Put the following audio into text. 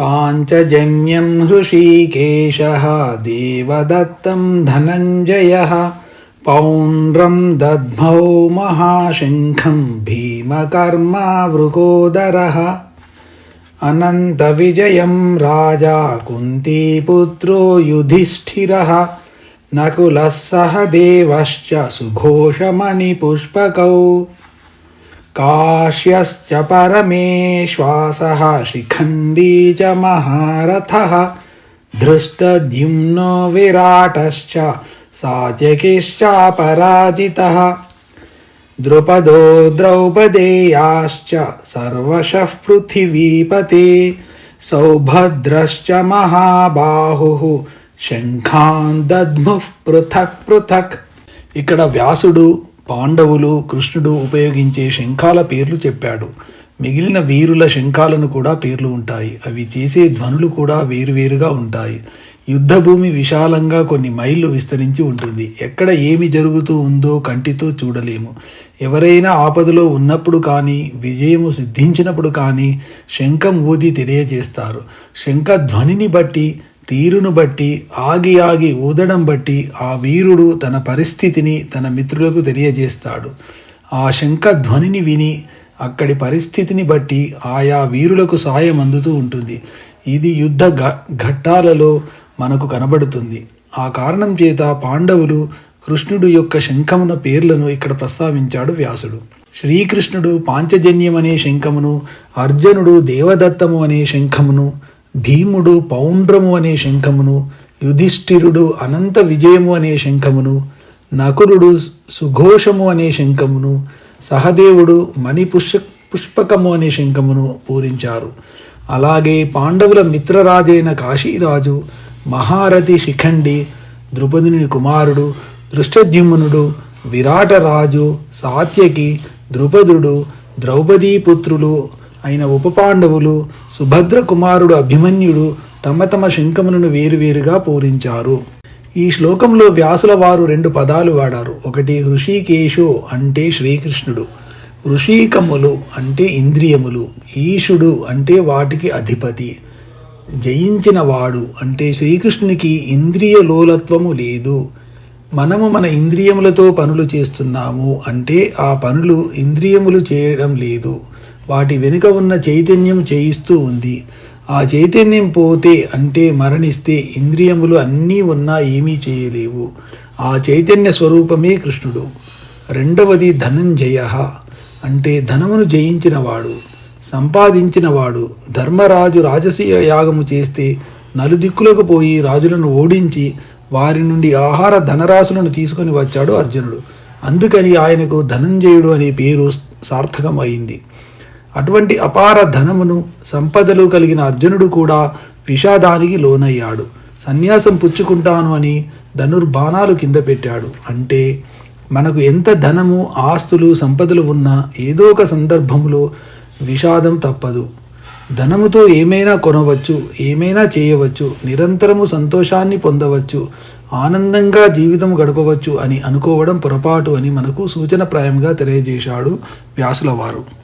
पाञ्चजन्यं हृषीकेशः देवदत्तं धनञ्जयः पौण्ड्रं दद्मौ महाशङ्खं भीमकर्मावृकोदरः अनन्तविजयं राजा कुन्तीपुत्रो युधिष्ठिरः नकुलः सह देवश्च सुघोषमणिपुष्पकौ काश्यश्च परमेश्वासः शिखण्डी च महारथः, धृष्टद्युम्नो विराटश्च सात्यकिश्चापराजितः द्रुपदो द्रौपदेयाश्च सर्वशः पृथिवीपते, सौभद्रश्च महाबाहुः, शङ्खान् दद्मुः पृथक् पृथक्। इकड व्यासुडु పాండవులు కృష్ణుడు ఉపయోగించే శంఖాల పేర్లు చెప్పాడు. మిగిలిన వీరుల శంఖాలను కూడా పేర్లు ఉంటాయి. అవి చేసే ధ్వనులు కూడా వేరువేరుగా ఉంటాయి. యుద్ధభూమి విశాలంగా కొన్ని మైళ్ళు విస్తరించి ఉంటుంది. ఎక్కడ ఏమి జరుగుతూ ఉందో కంటితో చూడలేము. ఎవరైనా ఆపదలో ఉన్నప్పుడు కానీ విజయము సిద్ధించినప్పుడు కానీ శంఖం ఊది తెలియజేస్తారు. శంఖ ధ్వనిని బట్టి తీరును బట్టి ఆగి ఆగి ఊదడం బట్టి ఆ వీరుడు తన పరిస్థితిని తన మిత్రులకు తెలియజేస్తాడు. ఆ శంఖ ధ్వనిని విని అక్కడి పరిస్థితిని బట్టి ఆయా వీరులకు సాయం అందుతూ ఉంటుంది. ఇది యుద్ధ ఘట్టాలలో మనకు కనబడుతుంది. ఆ కారణం చేత పాండవులు కృష్ణుడు యొక్క శంఖమున పేర్లను ఇక్కడ ప్రస్తావించాడు వ్యాసుడు. శ్రీకృష్ణుడు పాంచజన్యం అనే శంఖమును అర్జునుడు దేవదత్తము అనే శంఖమును భీముడు పౌండ్రము అనే శంఖమును యుధిష్ఠిరుడు అనంత విజయము అనే శంఖమును నకురుడు సుఘోషము అనే శంఖమును సహదేవుడు మణి పుష్ప పుష్పకము అనే శంఖమును పూరించారు. అలాగే పాండవుల మిత్రరాజైన కాశీరాజు మహారథి శిఖండి ద్రుపదుని కుమారుడు దృష్టద్యుమ్నుడు విరాటరాజు సాత్యకి ద్రుపదుడు ద్రౌపదీపుత్రులు అయిన ఉపపాండవులు సుభద్ర కుమారుడు అభిమన్యుడు తమ తమ శంఖములను వేరువేరుగా పూరించారు. ఈ శ్లోకంలో వ్యాసుల వారు రెండు పదాలు వాడారు. ఒకటి ఋషికేశు అంటే శ్రీకృష్ణుడు. ఋషికములు అంటే ఇంద్రియములు. ఈశుడు అంటే వాటికి అధిపతి. జయించిన వాడు అంటే శ్రీకృష్ణునికి ఇంద్రియ లోలత్వము లేదు. మనము మన ఇంద్రియములతో పనులు చేస్తున్నాము అంటే ఆ పనులు ఇంద్రియములు చేయడం లేదు. వాటి వెనుక ఉన్న చైతన్యం చేయిస్తూ ఉంది. ఆ చైతన్యం పోతే అంటే మరణిస్తే ఇంద్రియములు అన్నీ ఉన్నా ఏమీ చేయలేవు. ఆ చైతన్య స్వరూపమే కృష్ణుడు. రెండవది ధనంజయ. అంటే ధనమును జయించినవాడు సంపాదించినవాడు ధర్మరాజు రాజసీయ యాగము చేస్తే నలుదిక్కులకు పోయి రాజులను ఓడించి వారి నుండి ఆహార ధనరాశులను తీసుకొని వచ్చాడు అర్జునుడు. అందుకని ఆయనకు ధనంజయుడు అనే పేరు సార్థకం అయింది అటువంటి అపార ధనమును సంపదలు కలిగిన అర్జునుడు కూడా విషాదానికి లోనయ్యాడు. సన్యాసం పుచ్చుకుంటాను అని ధనుర్బాణాలు కింద పెట్టాడు. అంటే మనకు ఎంత ధనము ఆస్తులు సంపదలు ఉన్నా ఏదో ఒక సందర్భంలో విషాదం తప్పదు. ధనముతో ఏమైనా కొనవచ్చు ఏమైనా చేయవచ్చు నిరంతరము సంతోషాన్ని పొందవచ్చు ఆనందంగా జీవితం గడపవచ్చు అని అనుకోవడం పొరపాటు అని మనకు సూచనప్రాయంగా తెలియజేశాడు వ్యాసుల వారు